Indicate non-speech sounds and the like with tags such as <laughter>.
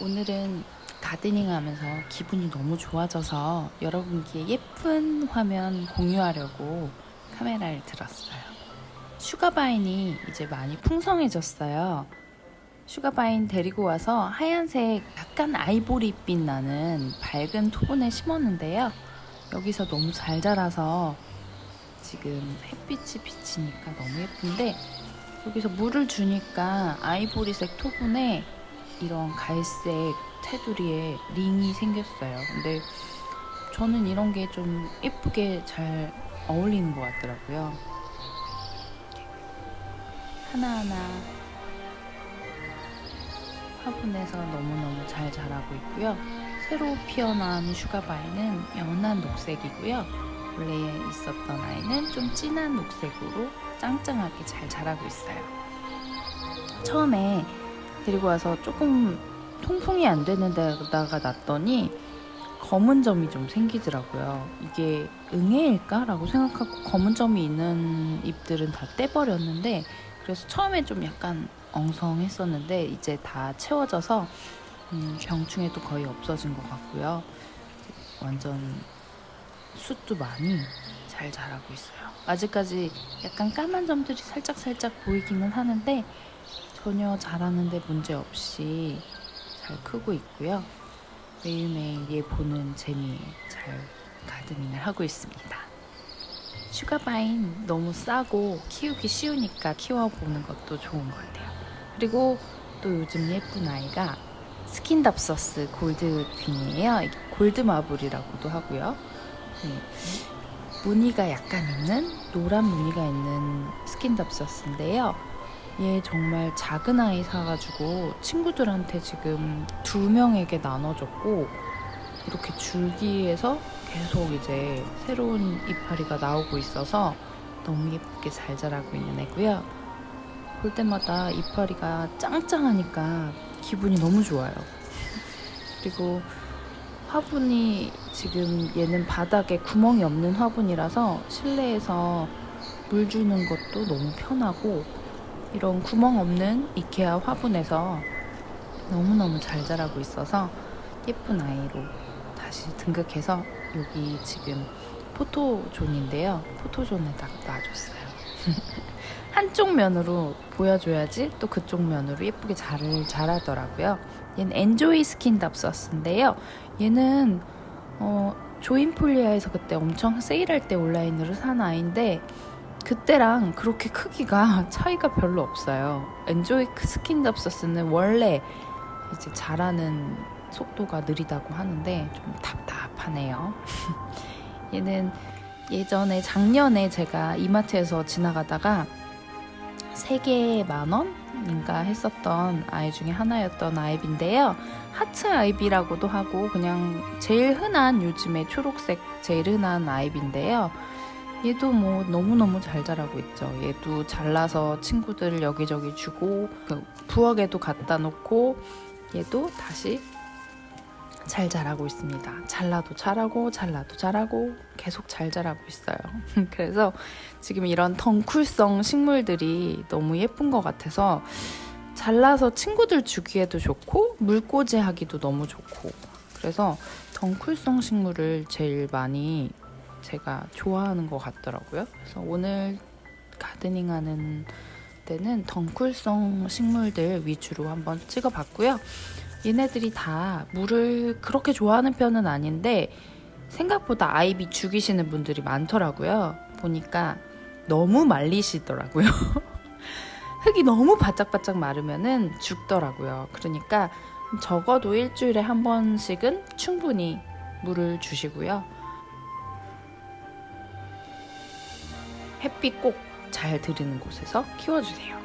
오늘은 가드닝 하면서 기분이 너무 좋아져서 여러분께 예쁜 화면 공유하려고 카메라를 들었어요. 슈가바인이 이제 많이 풍성해졌어요. 슈가바인 데리고 와서 하얀색 약간 아이보리빛 나는 밝은 토분에 심었는데요. 여기서 너무 잘 자라서 지금 햇빛이 비치니까 너무 예쁜데 여기서 물을 주니까 아이보리색 토분에 이런 갈색 테두리에 링이 생겼어요. 근데 저는 이런 게 좀 예쁘게 잘 어울리는 것 같더라고요. 하나하나 화분에서 너무너무 잘 자라고 있고요. 새로 피어난 슈가바이는 연한 녹색이고요. 원래 있었던 아이는 좀 진한 녹색으로 짱짱하게 잘 자라고 있어요. 처음에 데리고 와서 조금 통풍이 안 되는 데다가 놨더니 검은 점이 좀 생기더라고요. 이게 응애일까라고 생각하고 검은 점이 있는 잎들은 다 떼버렸는데 그래서 처음에 좀 약간 엉성했었는데 이제 다 채워져서 음, 병충해도 거의 없어진 것 같고요. 완전 숯도 많이 잘 자라고 있어요. 아직까지 약간 까만 점들이 살짝살짝 보이기는 하는데 전혀 자라는데 문제 없이 잘 크고 있고요. 매일매일 얘 보는 재미에 잘 가드닝을 하고 있습니다. 슈가바인 너무 싸고 키우기 쉬우니까 키워보는 것도 좋은 것 같아요. 그리고 또 요즘 예쁜 아이가 스킨답서스 골드 퀸이에요. 이게 골드 마블이라고도 하고요. 네. 무늬가 약간 있는 노란 무늬가 있는 스킨답서스인데요. 얘 정말 작은 아이 사가지고 친구들한테 지금 두 명에게 나눠줬고 이렇게 줄기에서 계속 이제 새로운 이파리가 나오고 있어서 너무 예쁘게 잘 자라고 있는 애고요. 볼 때마다 이파리가 짱짱하니까 기분이 너무 좋아요. 그리고 화분이 지금 얘는 바닥에 구멍이 없는 화분이라서 실내에서 물 주는 것도 너무 편하고 이런 구멍 없는 이케아 화분에서 너무너무 잘 자라고 있어서 예쁜 아이로 다시 등극해서 여기 지금 포토존인데요. 포토존에다가 놔줬어요. <laughs> 한쪽 면으로 보여줘야지 또 그쪽 면으로 예쁘게 잘 자라더라고요. 얘는 엔조이 스킨 답서스인데요. 얘는 어, 조인폴리아에서 그때 엄청 세일할 때 온라인으로 산 아이인데 그때랑 그렇게 크기가 <laughs> 차이가 별로 없어요. 엔조이 스킨 답서스는 원래 이제 자라는 속도가 느리다고 하는데 좀 답답하네요. <laughs> 얘는 예전에 작년에 제가 이마트에서 지나가다가 세 개에 만 원인가 했었던 아이 중에 하나였던 아이비인데요. 하트 아이비라고도 하고 그냥 제일 흔한 요즘에 초록색 제일 흔한 아이비인데요. 얘도 뭐 너무너무 잘 자라고 있죠. 얘도 잘라서 친구들 여기저기 주고 그 부엌에도 갖다 놓고 얘도 다시 잘 자라고 있습니다. 잘라도 자라고 잘라도 자라고 계속 잘 자라고 있어요. <laughs> 그래서 지금 이런 덩쿨성 식물들이 너무 예쁜 것 같아서 잘라서 친구들 주기에도 좋고 물꽂이 하기도 너무 좋고 그래서 덩쿨성 식물을 제일 많이 제가 좋아하는 것 같더라고요. 그래서 오늘 가드닝 하는 때는 덩쿨성 식물들 위주로 한번 찍어봤고요. 얘네들이 다 물을 그렇게 좋아하는 편은 아닌데 생각보다 아이비 죽이시는 분들이 많더라고요. 보니까 너무 말리시더라고요. <laughs> 흙이 너무 바짝바짝 마르면은 죽더라고요. 그러니까 적어도 일주일에 한 번씩은 충분히 물을 주시고요. 햇빛 꼭 잘 들이는 곳에서 키워주세요.